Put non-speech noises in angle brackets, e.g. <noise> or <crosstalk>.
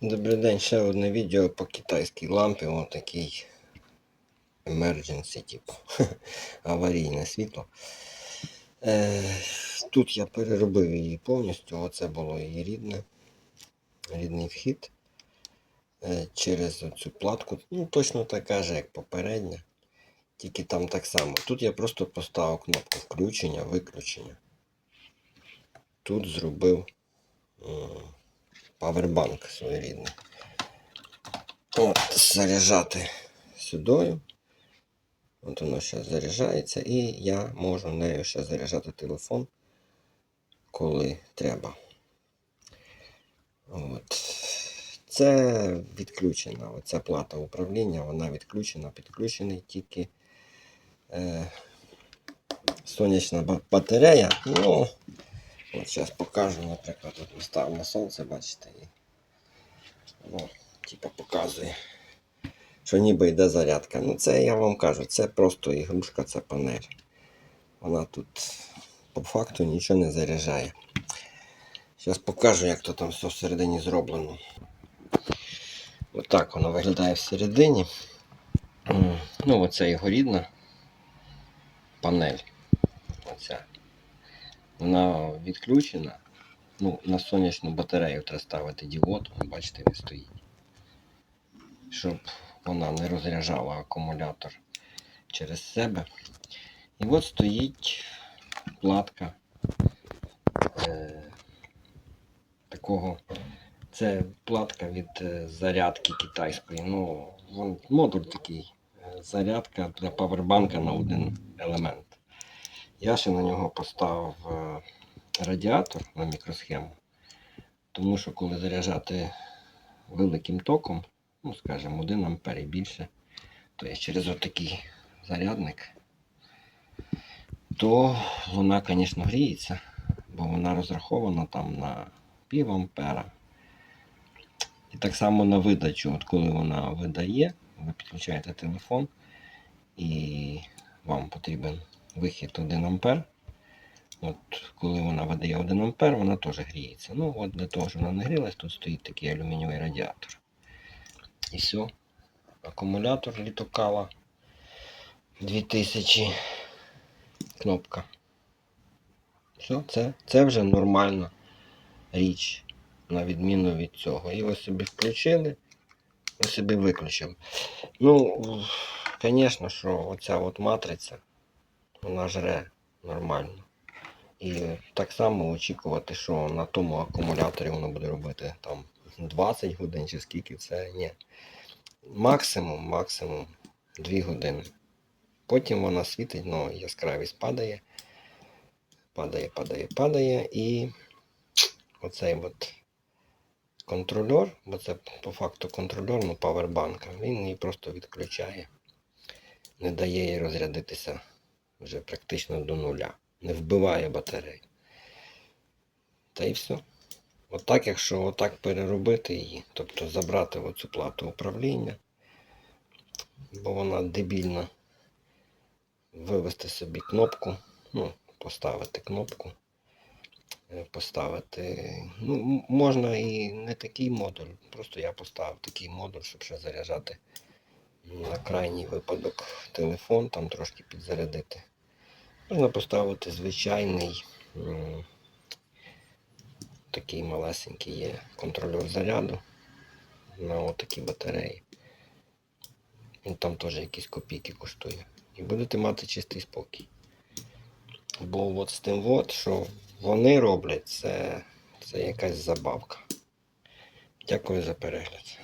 Добрий день, ще одне відео по китайській лампі. Ось такий emergency, типу, <laughs> аварійне світло. Е, тут я переробив її повністю. Оце було її рідне, рідний вхід е, через цю платку. Ну, точно така же, як попередня. Тільки там так само. Тут я просто поставив кнопку включення, виключення. Тут зробив павербанк своєрідний. От, заряджати сюдою. От воно зараз заряджається, і я можу нею ще заряджати телефон, коли треба. От. Це відключена. Оця плата управління, вона відключена, підключений тільки е, сонячна батарея. Ну, от зараз покажу, наприклад, от став на сонце, бачите, і ну, типу показує, що ніби йде зарядка. Ну це я вам кажу, це просто ігрушка, це панель. Вона тут по факту нічого не заряджає. Зараз покажу, як то там все всередині зроблено. Отак воно виглядає всередині. Ну, оце його рідна панель. Оця. Вона відключена. Ну, на сонячну батарею треба ставити діод, бачите, не стоїть. Щоб вона не розряджала акумулятор через себе. І от стоїть платка е, такого. Це платка від е, зарядки китайської. Ну, модуль такий. е, Зарядка для павербанка на один елемент. Я ще на нього поставив е, радіатор на мікросхему. Тому що коли заряджати великим током, ну скажімо, 1 ампер і більше, то є через отакий зарядник, то вона, звісно, гріється, бо вона розрахована там на пів ампера. І так само на видачу, от коли вона видає, ви підключаєте телефон і вам потрібен вихід 1 ампер. От коли вона видає 1 ампер, вона теж гріється. Ну, от для того, щоб вона не грілась, тут стоїть такий алюмінієвий радіатор. І все. Акумулятор літокала 2000 кнопка. Все, це, це вже нормальна річ, на відміну від цього. І ви собі включили, ви собі виключили. Ну, звісно, що оця от матриця, вона жре нормально. І так само очікувати, що на тому акумуляторі воно буде робити там 20 годин чи скільки, це ні. Максимум, максимум 2 години. Потім вона світить, ну, яскравість падає. Падає, падає, падає. І оцей от контрольор, бо це по факту контрольор, ну павербанка, він її просто відключає. Не дає їй розрядитися вже практично до нуля. Не вбиває батарею. Та і все. Отак, якщо отак переробити її, тобто забрати оцю плату управління, бо вона дебільна, вивести собі кнопку, ну, поставити кнопку, е, поставити. Ну, можна і не такий модуль, просто я поставив такий модуль, щоб ще заряджати на крайній випадок телефон, там трошки підзарядити. Можна поставити звичайний такий малесенький є контролер заряду на отакі батареї. Він там теж якісь копійки коштує. І будете мати чистий спокій. Бо от з тим, от, що вони роблять, це, це якась забавка. Дякую за перегляд.